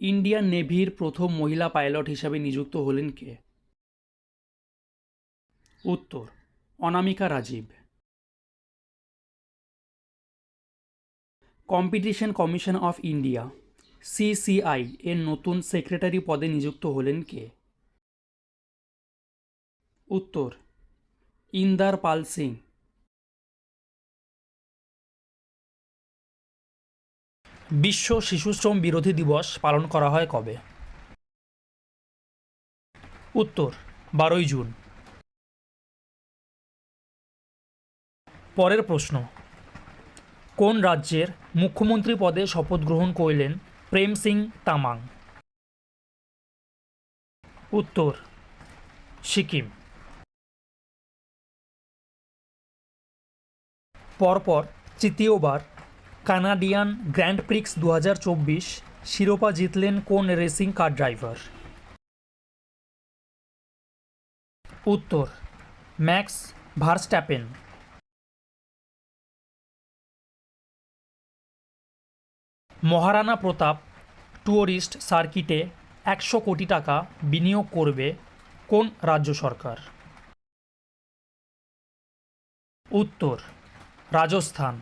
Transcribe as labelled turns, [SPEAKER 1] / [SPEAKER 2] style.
[SPEAKER 1] Indian নেভির প্রথম মহিলা pilot হিসাবে নিযুক্ত হলেন কে? উত্তর, Anamika Rajeev. Competition Commission of India CCI এর নতুন সেক্রেটারি পদে নিযুক্ত হলেন কে? উত্তর ইন্দার পাল সিং। বিশ্ব শিশুশ্রম বিরোধী দিবস পালন করা হয় কবে? উত্তর, বারোই জুন। পরের প্রশ্ন, কোন রাজ্যের মুখ্যমন্ত্রী পদে শপথ গ্রহণ করলেন প্রেম সিং তামাং? উত্তর, সিকিম। পরপর তৃতীয়বার কানাডিয়ান গ্র্যান্ড প্রিক্স দু হাজার চব্বিশ শিরোপা জিতলেন কোন রেসিং কার ড্রাইভার? উত্তর, Max Verstappen. Maharana Pratap tourist সার্কিটে একশো কোটি টাকা বিনিয়োগ করবে কোন রাজ্য সরকার? উত্তর, রাজস্থান।